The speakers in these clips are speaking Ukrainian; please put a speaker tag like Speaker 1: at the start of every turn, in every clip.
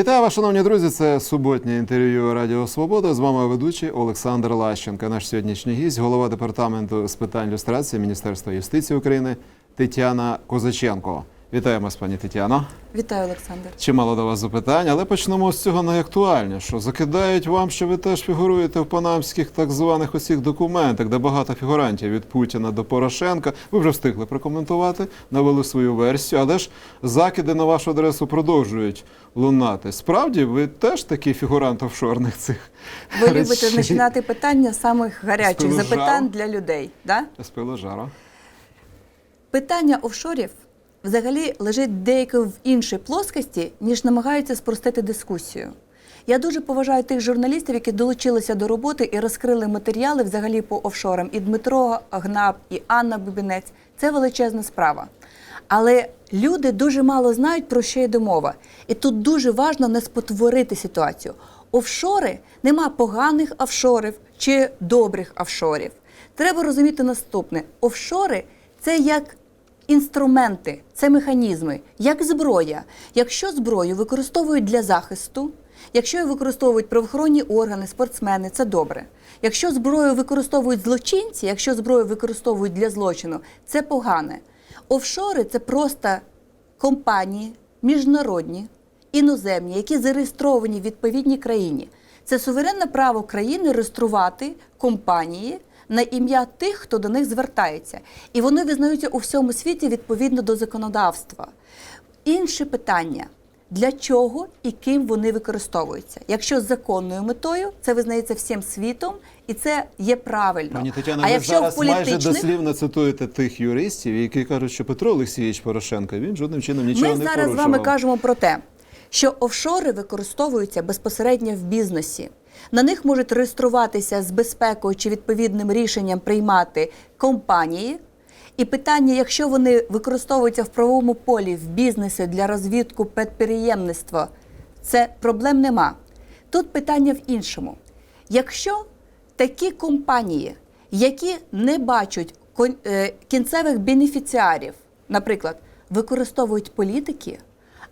Speaker 1: Вітаю вас, шановні друзі. Це суботнє інтерв'ю Радіо Свобода. З вами ведучий Олександр Лащенко. Наш сьогоднішній гість, голова департаменту з питань люстрації Міністерства юстиції України Тетяна Козаченко. Вітаємо вас, пані Тетяно.
Speaker 2: Вітаю, Олександр.
Speaker 1: Чимало до вас запитань, але почнемо з цього найактуальнішого. Закидають вам, що ви теж фігуруєте в панамських так званих усіх документах, де багато фігурантів від Путіна до Порошенка. Ви вже встигли прокоментувати, навели свою версію, але ж закиди на вашу адресу продовжують лунати. Справді, ви теж такий фігурант офшорних цих
Speaker 2: Ви
Speaker 1: речей?
Speaker 2: любите починати питання з самих гарячих запитань для людей. Да?
Speaker 1: З пилу жару.
Speaker 2: Питання офшорів взагалі лежить деяко в іншій плоскості, ніж намагаються спростити дискусію. Я дуже поважаю тих журналістів, які долучилися до роботи і розкрили матеріали взагалі по офшорам. І Дмитро Гнап, і Анна Бубінець це величезна справа. Але люди дуже мало знають, про що йде мова. І тут дуже важливо не спотворити ситуацію. Офшори нема поганих офшорів чи добрих офшорів. Треба розуміти наступне: офшори це як інструменти, це механізми, як зброя. Якщо зброю використовують для захисту, якщо її використовують правоохоронні органи, спортсмени, це добре. Якщо зброю використовують злочинці, якщо зброю використовують для злочину, це погане. Офшори це просто компанії міжнародні, іноземні, які зареєстровані в відповідній країні. Це суверенне право країни реєструвати компанії на ім'я тих, хто до них звертається. І вони визнаються у всьому світі відповідно до законодавства. Інше питання. Для чого і ким вони використовуються? Якщо з законною метою, це визнається всім світом, і це є правильно.
Speaker 1: Пані Тетяно,
Speaker 2: а
Speaker 1: ви
Speaker 2: якщо
Speaker 1: зараз
Speaker 2: в політичних...
Speaker 1: майже дослівно цитуєте тих юристів, які кажуть, що Петро Олексійович Порошенко він жодним чином нічого
Speaker 2: Ми
Speaker 1: не
Speaker 2: зараз з вами кажемо про те, що офшори використовуються безпосередньо в бізнесі. На них можуть реєструватися з безпекою чи відповідним рішенням приймати компанії. І питання, якщо вони використовуються в правовому полі в бізнесі для розвідку підприємництва, це проблем нема. Тут питання в іншому. Якщо такі компанії, які не бачать е, кінцевих бенефіціарів, наприклад, використовують політики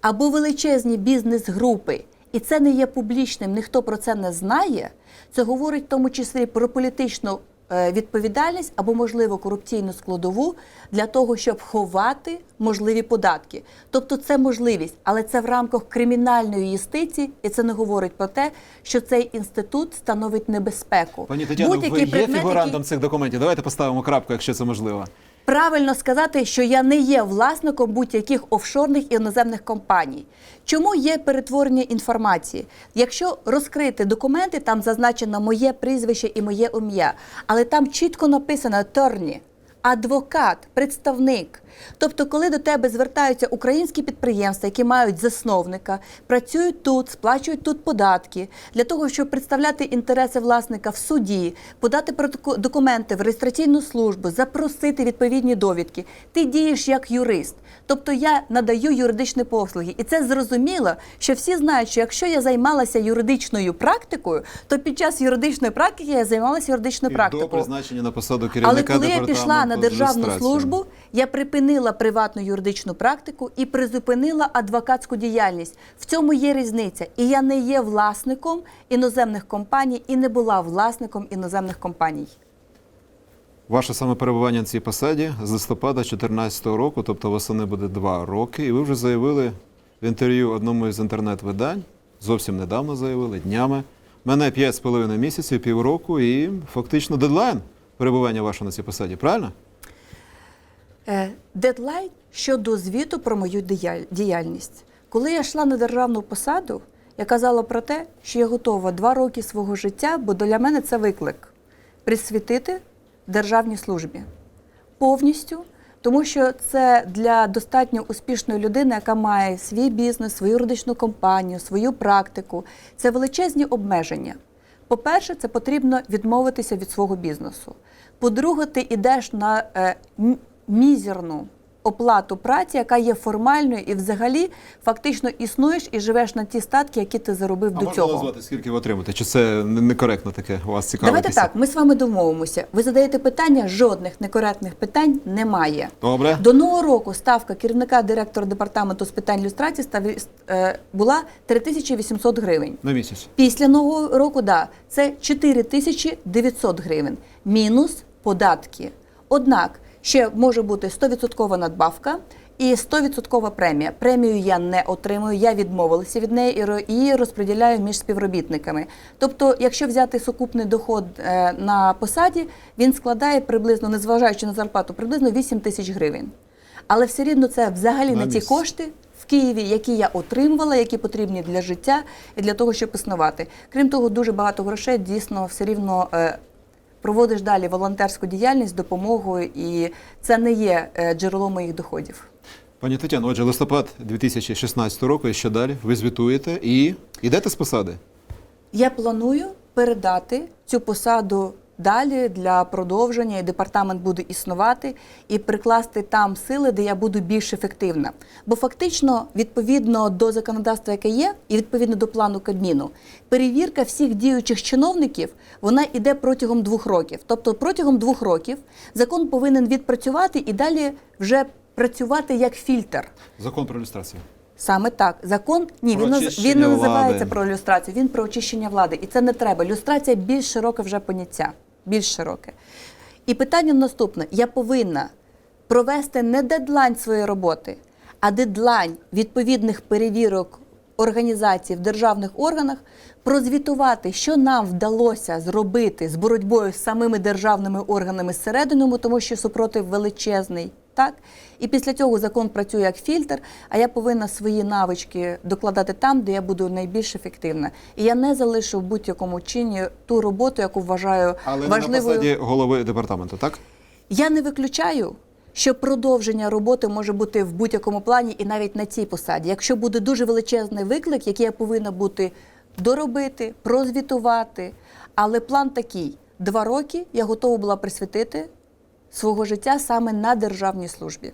Speaker 2: або величезні бізнес-групи, і це не є публічним, ніхто про це не знає, це говорить в тому числі про політичну е, відповідальність або, можливо, корупційну складову для того, щоб ховати можливі податки. Тобто це можливість, але це в рамках кримінальної юстиції, і це не говорить про те, що цей інститут становить небезпеку.
Speaker 1: Пані Тетяно, ви є
Speaker 2: предмет,
Speaker 1: фігурантом
Speaker 2: який-
Speaker 1: цих документів. Давайте поставимо крапку, якщо це можливо.
Speaker 2: Правильно сказати, що я не є власником будь-яких офшорних і іноземних компаній. Чому є перетворення інформації? Якщо розкрити документи, там зазначено моє прізвище і моє ім'я, але там чітко написано «attorney», адвокат, представник. Тобто, коли до тебе звертаються українські підприємства, які мають засновника, працюють тут, сплачують тут податки для того, щоб представляти інтереси власника в суді, подати документи в реєстраційну службу, запросити відповідні довідки. Ти дієш як юрист. Тобто я надаю юридичні послуги, і це зрозуміло, що всі знають, що якщо я займалася юридичною практикою, то під час юридичної практики я займалася юридичною
Speaker 1: І до
Speaker 2: практикою.
Speaker 1: призначення на посаду
Speaker 2: Але
Speaker 1: керівника
Speaker 2: коли я пішла на державну службу, я припинила приватну юридичну практику і призупинила адвокатську діяльність. В цьому є різниця. І я не є власником іноземних компаній і не була власником іноземних компаній.
Speaker 1: Ваше саме перебування на цій посаді з листопада 2014 року, тобто восени буде два роки, і ви вже заявили в інтерв'ю одному із інтернет-видань, зовсім недавно заявили, днями. Мене 5,5 місяців, півроку і фактично дедлайн перебування вашого на цій посаді, правильно?
Speaker 2: Е, Дедлайн щодо звіту про мою діяльність. Коли я йшла на державну посаду, я казала про те, що я готова два роки свого життя, бо для мене це виклик присвятити державній службі повністю, тому що це для достатньо успішної людини, яка має свій бізнес, свою юридичну компанію, свою практику. Це величезні обмеження. По-перше, це потрібно відмовитися від свого бізнесу. По-друге, ти йдеш на е, мізерну оплату праці, яка є формальною і взагалі фактично існуєш і живеш на ті статки, які ти заробив
Speaker 1: А
Speaker 2: до
Speaker 1: можна
Speaker 2: цього.
Speaker 1: назвати, скільки ви отримаєте? Чи це не- некоректно таке у вас цікавитися?
Speaker 2: Давайте так, ми з вами домовимося. Ви задаєте питання, жодних некоректних питань немає.
Speaker 1: Добре.
Speaker 2: До нового року ставка керівника директора департаменту з питань люстрації став, е, була 3800 гривень.
Speaker 1: На місяць.
Speaker 2: Після нового року, да, це 4900 гривень, мінус податки. Однак ще може бути 100% надбавка і 100% премія. Премію я не отримую, я відмовилася від неї і розподіляю між співробітниками. Тобто, якщо взяти сукупний доход е, на посаді, він складає приблизно, незважаючи на зарплату, приблизно 8 тисяч гривень. Але все рівно це взагалі
Speaker 1: На
Speaker 2: не ті кошти в Києві, які я отримувала, які потрібні для життя і для того, щоб існувати. Крім того, дуже багато грошей дійсно все рівно е, проводиш далі волонтерську діяльність, допомогою, і це не є джерело джерелом моїх доходів.
Speaker 1: Пані Тетяно, отже, листопад 2016 року і що далі? Ви звітуєте і йдете з посади?
Speaker 2: Я планую передати цю посаду далі для продовження, і департамент буде існувати, і прикласти там сили, де я буду більш ефективна. Бо фактично, відповідно до законодавства, яке є, і відповідно до плану Кабміну, перевірка всіх діючих чиновників вона йде протягом двох років. Тобто, протягом двох років закон повинен відпрацювати і далі вже працювати як фільтр.
Speaker 1: Закон про люстрацію.
Speaker 2: Саме так. Закон ні,
Speaker 1: Про
Speaker 2: він, він не називається
Speaker 1: влади.
Speaker 2: про люстрацію, він про очищення влади. І це не треба. Люстрація більш широке вже поняття. Більш широке. І питання наступне: я повинна провести не дедлайн своєї роботи, а дедлайн відповідних перевірок організацій в державних органах, прозвітувати, що нам вдалося зробити з боротьбою з самими державними органами зсерединою, тому що супротив величезний. Так? І після цього закон працює як фільтр, а я повинна свої навички докладати там, де я буду найбільш ефективна. І я не залишу в будь-якому чині ту роботу, яку вважаю
Speaker 1: Але не на
Speaker 2: важливою.
Speaker 1: посаді голови департаменту, так?
Speaker 2: Я не виключаю, що продовження роботи може бути в будь-якому плані і навіть на цій посаді. Якщо буде дуже величезний виклик, який я повинна бути доробити, прозвітувати. Але план такий: два роки я готова була присвятити свого життя саме на державній службі.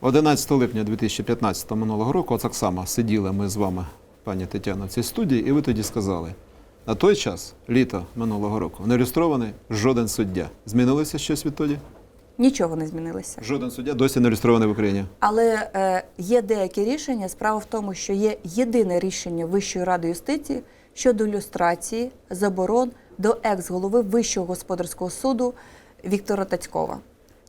Speaker 1: 11 липня 2015 минулого року, так само сиділи ми з вами, пані Тетяно, в цій студії, і ви тоді сказали: на той час, літо минулого року, не ілюстрований жоден суддя. Змінилося щось відтоді?
Speaker 2: Нічого не змінилося.
Speaker 1: Жоден суддя досі не ілюстрований в Україні.
Speaker 2: Але е, є деякі рішення. Справа в тому, що є єдине рішення Вищої ради юстиції щодо люстрації заборон до екс-голови Вищого господарського суду Віктора Тацькова.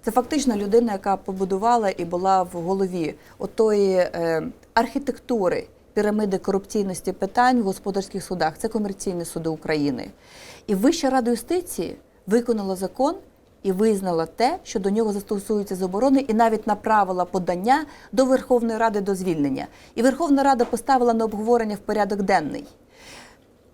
Speaker 2: Це фактично людина, яка побудувала і була в голові отої е, архітектури піраміди корупційності питань в господарських судах. Це комерційні суди України. І Вища рада юстиції виконала закон і визнала те, що до нього застосуються заборони, і навіть направила подання до Верховної Ради до звільнення. І Верховна Рада поставила на обговорення в порядок денний.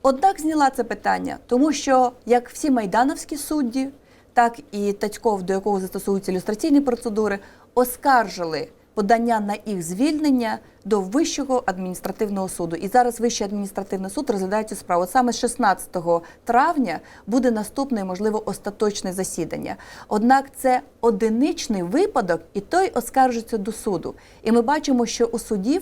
Speaker 2: Однак зняла це питання, тому що як всі майдановські судді, так і Татьков, до якого застосуються ілюстраційні процедури, оскаржили подання на їх звільнення до Вищого адміністративного суду. І зараз Вищий адміністративний суд розглядає цю справу. Саме 16 травня буде наступне, можливо, остаточне засідання. Однак це одиничний випадок, і той оскаржується до суду. І ми бачимо, що у судів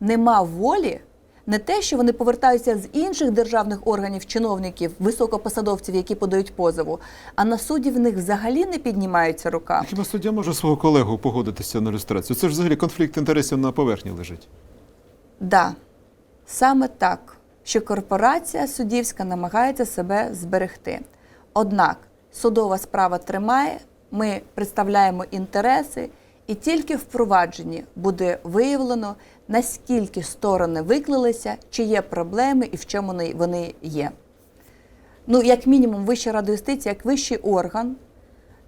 Speaker 2: нема волі не те, що вони повертаються з інших державних органів, чиновників, високопосадовців, які подають позову, а на суді в них взагалі не піднімається рука.
Speaker 1: Хіба суддя може свого колегу погодитися на ілюстрацію? Це ж взагалі конфлікт інтересів на поверхні лежить.
Speaker 2: Да, саме так, що корпорація суддівська намагається себе зберегти. Однак судова справа тримає, ми представляємо інтереси, і тільки в провадженні буде виявлено, наскільки сторони виклалися, чи є проблеми і в чому вони- є. Ну, як мінімум, Вища рада юстиції, як вищий орган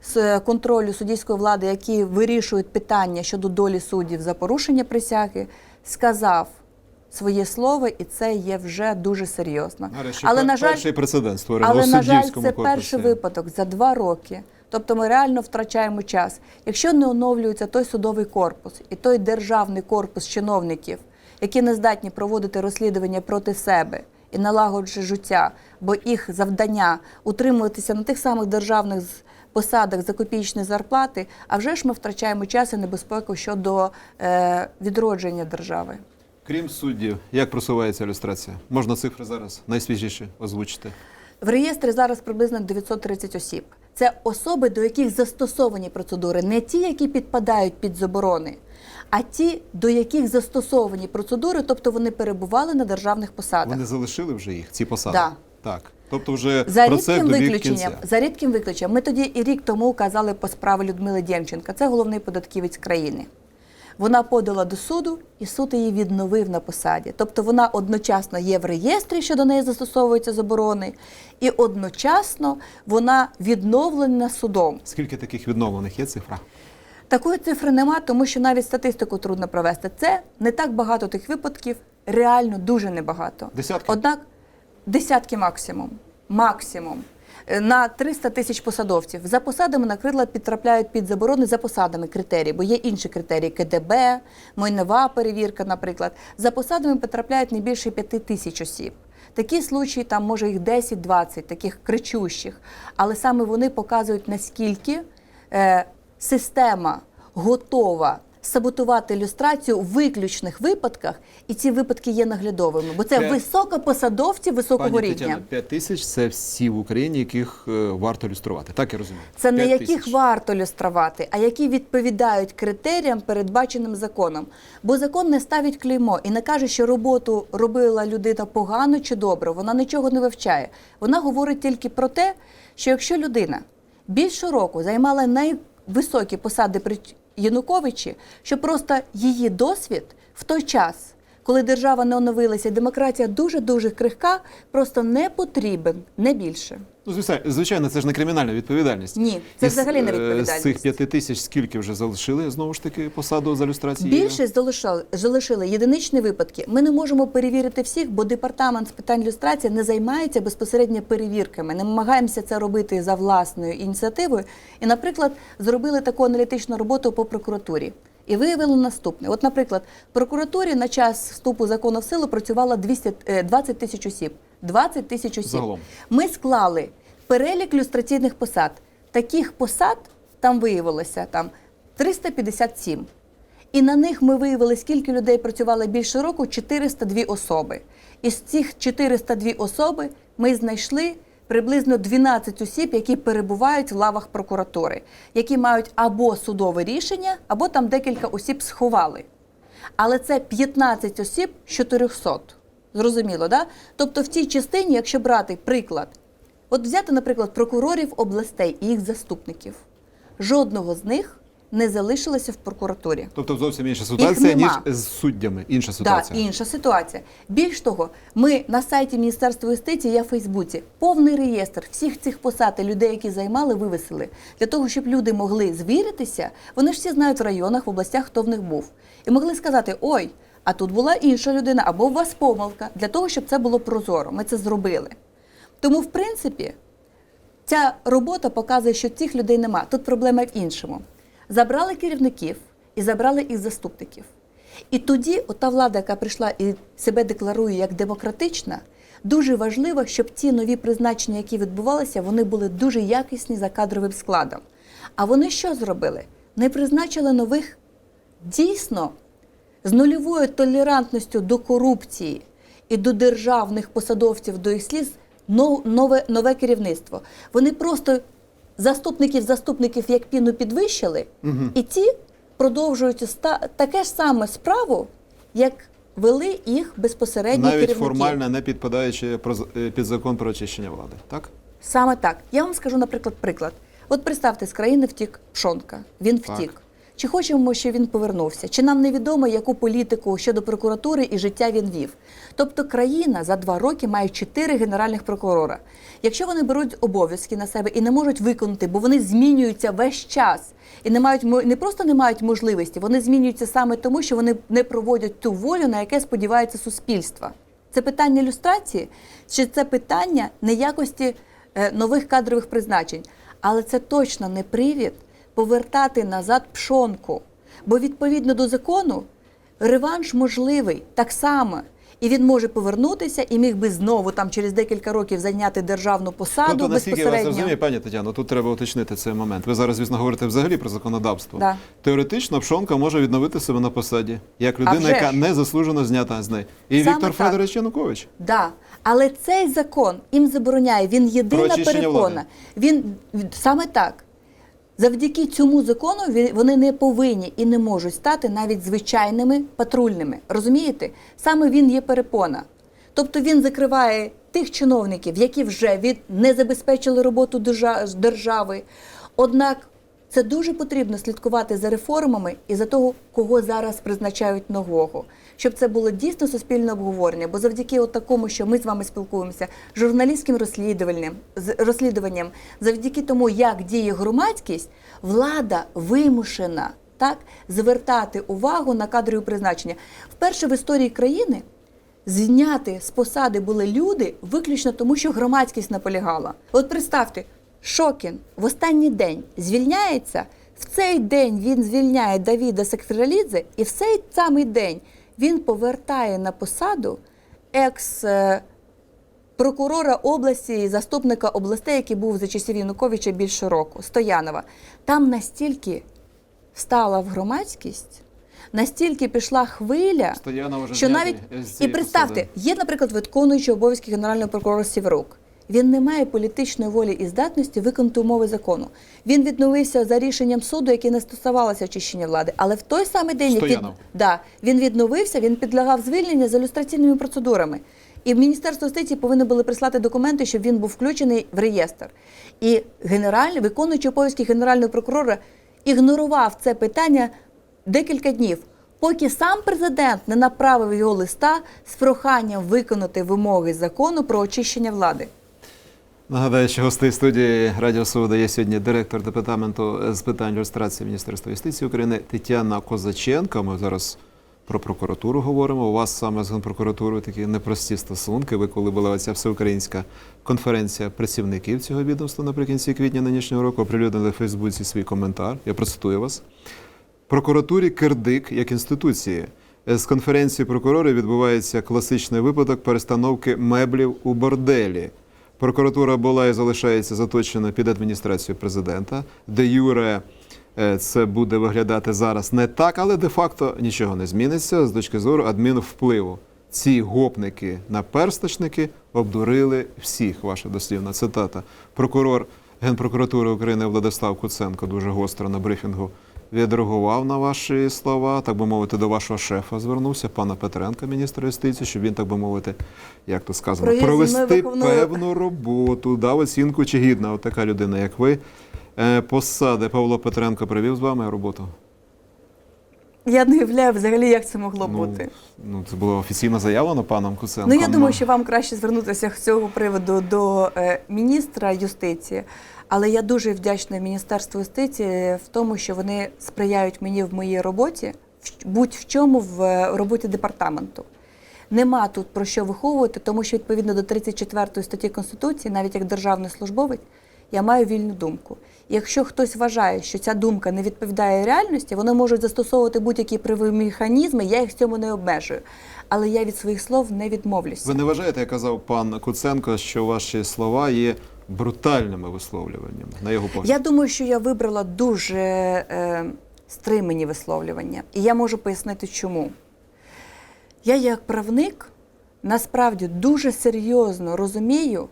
Speaker 2: з контролю суддівської влади, які вирішують питання щодо долі суддів за порушення присяги, сказав своє слово, і це є вже дуже серйозно. Але на жаль,
Speaker 1: перший прецедент створений
Speaker 2: але на жаль, це перший випадок за два роки. Тобто ми реально втрачаємо час. Якщо не оновлюється той судовий корпус і той державний корпус чиновників, які не здатні проводити розслідування проти себе і налагоджувати життя, бо їх завдання утримуватися на тих самих державних посадах за копійчні зарплати, а вже ж ми втрачаємо час і небезпеку щодо е, відродження держави.
Speaker 1: Крім суддів, як просувається ілюстрація? Можна цифри зараз найсвіжіші озвучити.
Speaker 2: В реєстрі зараз приблизно 930 осіб. Це особи, до яких застосовані процедури, не ті, які підпадають під заборони, а ті, до яких застосовані процедури, тобто вони перебували на державних посадах.
Speaker 1: Вони залишили вже їх, ці посади?
Speaker 2: Да.
Speaker 1: Так. Тобто вже
Speaker 2: За рідким виключенням, за рідким виключенням, ми тоді і рік тому казали по справі Людмили Дємченка. Це головний податківець країни. Вона подала до суду, і суд її відновив на посаді. Тобто вона одночасно є в реєстрі, що до неї застосовуються заборони, і одночасно вона відновлена судом.
Speaker 1: Скільки таких відновлених є цифра?
Speaker 2: Такої цифри нема, тому що навіть статистику трудно провести. Це не так багато тих випадків, реально дуже небагато.
Speaker 1: Десятки?
Speaker 2: Однак десятки максимум. Максимум. На 300 тисяч посадовців. За посадами, наприклад, підтрапляють під заборони за посадами критерії, бо є інші критерії КДБ, майнова перевірка, наприклад. За посадами потрапляють не більше 5 тисяч осіб. Такі случаї, там може їх 10-20, таких кричущих. Але саме вони показують, наскільки е, система готова саботувати ілюстрацію у виключних випадках, і ці випадки є наглядовими, бо це
Speaker 1: П'ять-
Speaker 2: високопосадовці високого
Speaker 1: Пані
Speaker 2: рівня.
Speaker 1: 5 тисяч це всі в Україні, яких е, варто ілюструвати. Так я розумію.
Speaker 2: Це не яких варто люструвати, а які відповідають критеріям, передбаченим законом. Бо закон не ставить клеймо і не каже, що роботу робила людина погано чи добре. Вона нічого не вивчає. Вона говорить тільки про те, що якщо людина більше року займала найвисокі посади при Януковичі, що просто її досвід в той час. Коли держава не оновилася, демократія дуже дуже крихка, просто не потрібен, не більше.
Speaker 1: Ну, звичайно, це ж не кримінальна відповідальність.
Speaker 2: Ні, це
Speaker 1: Із,
Speaker 2: взагалі не
Speaker 1: е, З
Speaker 2: відповідальність.
Speaker 1: цих 5 тисяч скільки вже залишили знову ж таки посаду з ілюстрації?
Speaker 2: Більшість залишали, залишили єдиничні випадки. Ми не можемо перевірити всіх, бо департамент з питань люстрації не займається безпосередньо перевірками. Не намагаємося це робити за власною ініціативою. І, наприклад, зробили таку аналітичну роботу по прокуратурі. І виявили наступне: от, наприклад, в прокуратурі на час вступу закону в силу працювало 200, е, 20 тисяч осіб. 20 тисяч осіб.
Speaker 1: Загалом.
Speaker 2: Ми склали перелік люстраційних посад. Таких посад там виявилося там 357. І на них ми виявили, скільки людей працювало більше року 402 особи. Із цих 402 особи ми знайшли приблизно 12 осіб, які перебувають в лавах прокуратури, які мають або судове рішення, або там декілька осіб сховали. Але це 15 осіб з 400. Зрозуміло, да? Тобто в цій частині, якщо брати приклад, от взяти, наприклад, прокурорів областей і їх заступників, жодного з них не залишилося в прокуратурі.
Speaker 1: Тобто зовсім інша ситуація, ніж з суддями. Інша
Speaker 2: Так, інша ситуація. Більш того, ми на сайті Міністерства юстиції, я в Фейсбуці, повний реєстр всіх цих посад і людей, які займали, вивесили. Для того, щоб люди могли звіритися, вони ж всі знають в районах, в областях, хто в них був. І могли сказати: ой, а тут була інша людина, або у вас помилка, для того, щоб це було прозоро. Ми це зробили. Тому, в принципі, Ця робота показує, що цих людей нема. Тут проблема в іншому. Забрали керівників і забрали їх заступників. І тоді, ота влада, яка прийшла і себе декларує як демократична, дуже важливо, щоб ці нові призначення, які відбувалися, вони були дуже якісні за кадровим складом. А вони що зробили? Не призначили нових дійсно з нульовою толерантністю до корупції і до державних посадовців, до їх сліз нове, нове керівництво. Вони просто заступників заступників як піну підвищили, і ті продовжують ста- таке ж саме справу, як вели їх безпосередньо
Speaker 1: Навіть
Speaker 2: керівники.
Speaker 1: формально не підпадаючи е, під закон про очищення влади. Так?
Speaker 2: Саме так. Я вам скажу, наприклад, приклад. От представте, з країни втік Пшонка. Він
Speaker 1: Так.
Speaker 2: Чи хочемо, щоб він повернувся? Чи нам невідомо, яку політику щодо прокуратури і життя він вів? Тобто країна за два роки має чотири генеральних прокурора. Якщо вони беруть обов'язки на себе і не можуть виконати, бо вони змінюються весь час і не мають не просто не мають можливості, вони змінюються саме тому, що вони не проводять ту волю, на яке сподівається суспільство. Це питання люстрації, чи це питання неякості е, нових кадрових призначень. Але це точно не привід повертати назад пшонку. Бо відповідно до закону реванш можливий так само. І він може повернутися і міг би знову там через декілька років зайняти державну посаду
Speaker 1: Тобто, наскільки я вас розумію, пані Тетяно, тут треба уточнити цей момент. Ви зараз, звісно, говорите взагалі про законодавство.
Speaker 2: Да.
Speaker 1: Теоретично Пшонка може відновити себе на посаді як людина, яка
Speaker 2: ж.
Speaker 1: незаслужено знята з неї. І
Speaker 2: Саме
Speaker 1: Віктор
Speaker 2: так.
Speaker 1: Федорович Янукович.
Speaker 2: Да. Але цей закон їм забороняє. Він єдина перепона.
Speaker 1: влади.
Speaker 2: Він саме так. Завдяки цьому закону вони не повинні і не можуть стати навіть звичайними патрульними. Розумієте? Саме він є перепона. Тобто він закриває тих чиновників, які вже від не забезпечили роботу держави. Однак це дуже потрібно слідкувати за реформами і за того, кого зараз призначають нового, щоб це було дійсно суспільне обговорення. Бо завдяки от такому, що ми з вами спілкуємося, журналістським розслідуванням, розслідуванням, завдяки тому, як діє громадськість, влада вимушена так звертати увагу на кадрові призначення. Вперше в історії країни зняти з посади були люди виключно тому, що громадськість наполягала. От представте, Шокін в останній день звільняється. В цей день він звільняє Давіда Секторалідзе, і в цей самий день він повертає на посаду екс е, прокурора області і заступника областей, який був за часів Януковича більше року, Стоянова. Там настільки стала в громадськість, настільки пішла хвиля, що навіть і представте, є, наприклад, виконуючий обов'язки генерального прокурора Сіврук. Він не має політичної волі і здатності виконати умови закону. Він відновився за рішенням суду, яке не стосувалося очищення влади. Але в той самий день, як він, да, він відновився, він підлягав звільненню за люстраційними процедурами. І в Міністерство юстиції повинні були прислати документи, щоб він був включений в реєстр. І генеральний, виконуючий обов'язки генерального прокурора ігнорував це питання декілька днів, поки сам президент не направив його листа з проханням виконати вимоги закону про очищення влади.
Speaker 1: Нагадаю, що гостей студії Радіо Свобода є сьогодні директор департаменту з питань люстрації Міністерства юстиції України Тетяна Козаченко. Ми зараз про прокуратуру говоримо. У вас саме з Генпрокуратурою такі непрості стосунки. Ви коли була оця всеукраїнська конференція працівників цього відомства наприкінці квітня нинішнього року, оприлюднили в Фейсбуці свій коментар. Я процитую вас. Прокуратурі кирдик як інституції. З конференції прокурорів відбувається класичний випадок перестановки меблів у борделі. Прокуратура була і залишається заточена під адміністрацію президента, де Юре е, це буде виглядати зараз не так, але де-факто нічого не зміниться з точки зору адмінвпливу. Ці гопники наперсточники обдурили всіх. Ваша дослівна цитата. Прокурор Генпрокуратури України Владислав Куценко дуже гостро на брифінгу відреагував на ваші слова, так би мовити, до вашого шефа звернувся, пана Петренка, міністра юстиції, щоб він, так би мовити, як то сказано,
Speaker 2: Провів
Speaker 1: провести певну роботу, дав оцінку, чи гідна от така людина, як ви. Е, Посади Павло Петренко провів з вами роботу.
Speaker 2: Я не уявляю взагалі, як це могло
Speaker 1: Ну,
Speaker 2: бути.
Speaker 1: ну, це було офіційно заявлено паном Куценком.
Speaker 2: Ну я думаю, що вам краще звернутися з цього приводу до е, міністра юстиції. Але я дуже вдячна Міністерству юстиції в тому, що вони сприяють мені в моїй роботі, будь-в чому в е, роботі департаменту. Нема тут про що виховувати, тому що відповідно до 34 статті Конституції, навіть як державний службовець, я маю вільну думку. Якщо хтось вважає, що ця думка не відповідає реальності, вони можуть застосовувати будь-які механізми, я їх в цьому не обмежую. Але я від своїх слов не відмовлюся.
Speaker 1: Ви не вважаєте, як казав пан Куценко, що ваші слова є брутальними висловлюваннями, на його погляд?
Speaker 2: Я думаю, що я вибрала дуже е, стримані висловлювання, і я можу пояснити, чому. Я, як правник, насправді дуже серйозно розумію,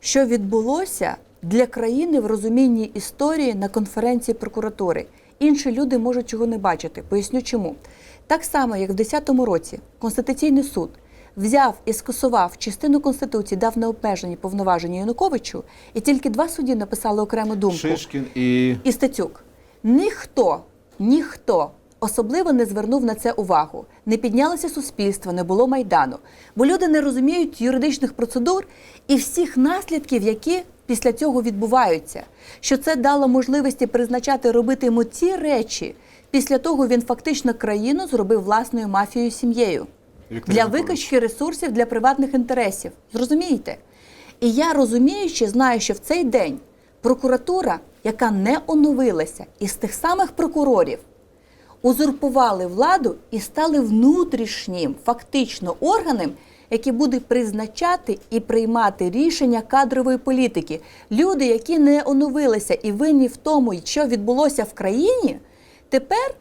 Speaker 2: що відбулося для країни в розумінні історії на конференції прокуратури. Інші люди можуть чого не бачити. Поясню чому. Так само, як в 2010 році Конституційний суд взяв і скасував частину Конституції, дав необмежені повноваження Януковичу, і тільки два судді написали окрему думку
Speaker 1: Шишкін і
Speaker 2: і Стецюк. Ніхто, ніхто особливо не звернув на це увагу. Не піднялося суспільство, не було майдану. Бо люди не розуміють юридичних процедур і всіх наслідків, які після цього відбуваються. Що це дало можливості призначати робити йому ті речі. Після того він фактично країну зробив власною мафією сім'єю
Speaker 1: Віктор
Speaker 2: для викачки ресурсів для приватних інтересів. Зрозумієте? І я розуміючи, знаю, що в цей день прокуратура, яка не оновилася із тих самих прокурорів, узурпували владу і стали внутрішнім, фактично органом, який буде призначати і приймати рішення кадрової політики. Люди, які не оновилися і винні в тому, що відбулося в країні, тепер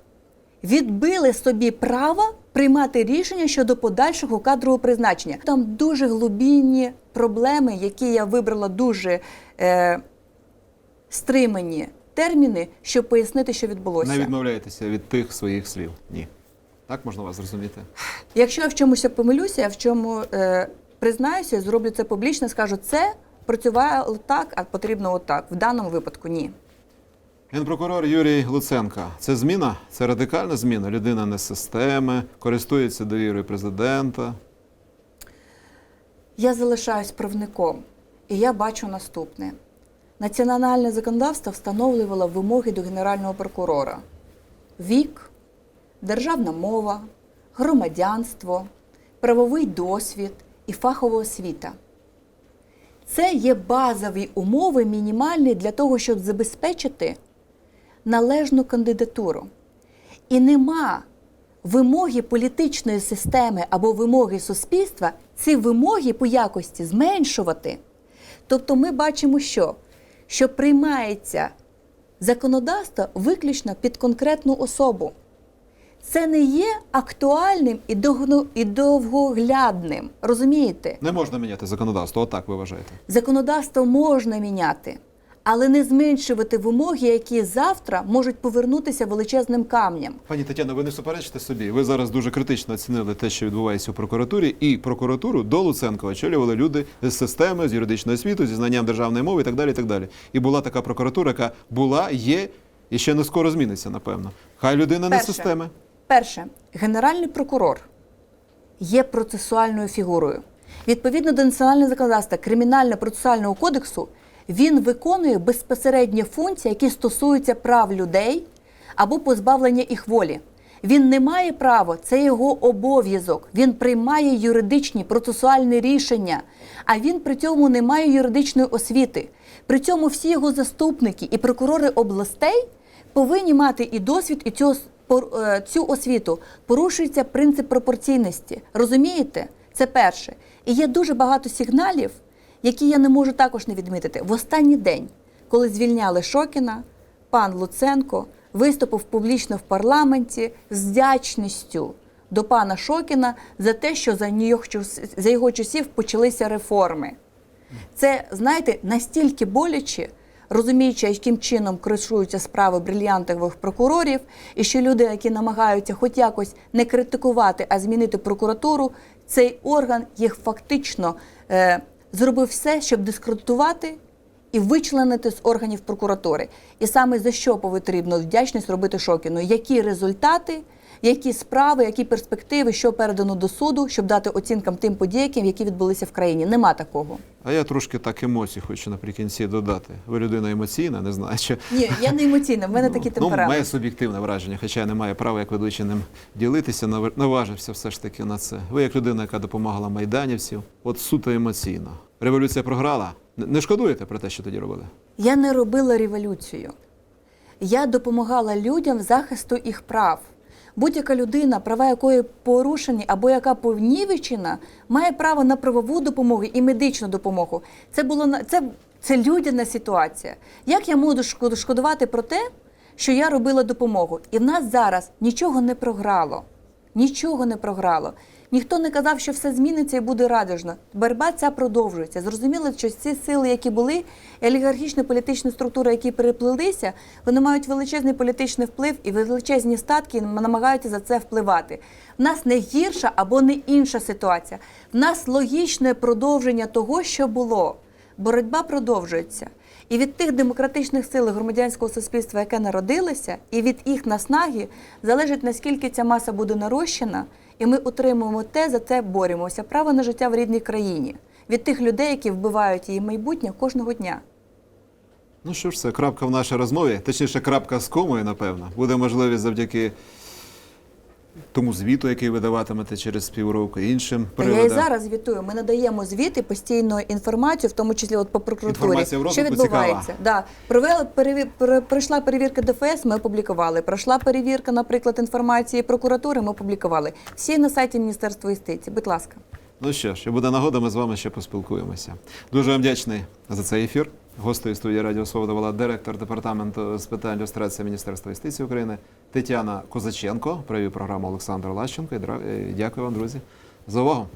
Speaker 2: відбили собі право приймати рішення щодо подальшого кадрового призначення. Там дуже глибинні проблеми, які я вибрала дуже е, стримані терміни, щоб пояснити, що відбулося.
Speaker 1: Не відмовляєтеся від тих своїх слів. Ні. Так можна вас зрозуміти?
Speaker 2: Якщо я в чомусь помилюся, я в чому е, признаюся, зроблю це публічно, скажу, це працювало так, а потрібно отак. В даному випадку ні.
Speaker 1: Генпрокурор Юрій Луценко. Це зміна? Це радикальна зміна. Людина не системи, користується довірою президента.
Speaker 2: Я залишаюсь правником, і я бачу наступне: національне законодавство встановлювало вимоги до генерального прокурора: вік, державна мова, громадянство, правовий досвід і фахова освіта. Це є базові умови, мінімальні для того, щоб забезпечити належну кандидатуру. І нема вимоги політичної системи або вимоги суспільства ці вимоги по якості зменшувати. Тобто ми бачимо, що, що приймається законодавство виключно під конкретну особу. Це не є актуальним і довго- і довгоглядним. Розумієте?
Speaker 1: Не можна міняти законодавство, отак ви вважаєте.
Speaker 2: Законодавство можна міняти, але не зменшувати вимоги, які завтра можуть повернутися величезним камнем.
Speaker 1: Пані Тетяно, ви не суперечите собі. Ви зараз дуже критично оцінили те, що відбувається у прокуратурі, і прокуратуру до Луценка очолювали люди з системи, з юридичної освіти, зі знанням державної мови і так далі. І так далі. І була така прокуратура, яка була, є і ще не скоро зміниться, напевно. Хай людина не
Speaker 2: Перше.
Speaker 1: системи.
Speaker 2: Перше, генеральний прокурор є процесуальною фігурою. Відповідно до національного законодавства кримінально-процесуального кодексу, він виконує безпосередні функції, які стосуються прав людей або позбавлення їх волі. Він не має права, це його обов'язок. Він приймає юридичні процесуальні рішення, а він при цьому не має юридичної освіти. При цьому всі його заступники і прокурори областей повинні мати і досвід, і цю, е, цю освіту. Порушується принцип пропорційності. Розумієте? Це перше. І є дуже багато сигналів, які я не можу також не відмітити. В останній день, коли звільняли Шокіна, пан Луценко виступив публічно в парламенті з вдячністю до пана Шокіна за те, що за за його часів почалися реформи. Це, знаєте, настільки боляче, розуміючи, яким чином кришуються справи брильянтових прокурорів, і що люди, які намагаються хоч якось не критикувати, а змінити прокуратуру, цей орган їх фактично е, зробив все, щоб дискредитувати і вичленити з органів прокуратури. І саме за що потрібно вдячність робити Шокіну? Які результати, які справи, які перспективи, що передано до суду, щоб дати оцінкам тим подіям, які відбулися в країні? Нема такого.
Speaker 1: А я трошки так емоцій хочу наприкінці додати. Ви людина емоційна, не знаю, чи
Speaker 2: Ні, я не емоційна, в мене
Speaker 1: ну,
Speaker 2: темперамент.
Speaker 1: моє суб'єктивне враження, хоча я не маю права як ведучий ним ділитися, нав- наважився все ж таки на це. Ви як людина, яка допомагала майданівців, от суто емоційно. Революція програла. Не шкодуєте про те, що тоді робили?
Speaker 2: Я не робила революцію. Я допомагала людям в захисту їх прав. Будь-яка людина, права якої порушені або яка повнівечена, має право на правову допомогу і медичну допомогу. Це було це, це людяна ситуація. Як я можу шкод- шкодувати про те, що я робила допомогу? І в нас зараз нічого не програло. Нічого не програло. Ніхто не казав, що все зміниться і буде радужно. Боротьба ця продовжується. Зрозуміло, що ці сили, які були, і олігархічні політичні структури, які переплилися, вони мають величезний політичний вплив і величезні статки і намагаються за це впливати. В нас не гірша або не інша ситуація. В нас логічне продовження того, що було. Боротьба продовжується. І від тих демократичних сил громадянського суспільства, яке народилося, і від їх наснаги залежить наскільки ця маса буде нарощена, і ми отримуємо те, за це боремося. Право на життя в рідній країні від тих людей, які вбивають її майбутнє кожного дня.
Speaker 1: Ну що ж, це крапка в нашій розмові, точніше, крапка з комою, напевно. Буде можливість завдяки тому звіту, який ви даватимете через півроку, іншим
Speaker 2: Та я і зараз звітую. Ми надаємо звіти постійно інформацію, в тому числі от по прокуратурі.
Speaker 1: Інформація в
Speaker 2: що
Speaker 1: розвитку
Speaker 2: відбувається? Да. Провели переві... пере- пройшла перевірка ДФС, ми опублікували. Пройшла перевірка, наприклад, інформації прокуратури. Ми опублікували. Всі на сайті Міністерства юстиції. Будь ласка.
Speaker 1: Ну що ж, і буде нагода, ми з вами ще поспілкуємося. Дуже вам вдячний за цей ефір. Гостею студії Радіо Свобода була директор департаменту з питань ілюстрації Міністерства юстиції України Тетяна Козаченко. Провів програму Олександр Лащенко. І і Дякую вам, друзі, за увагу.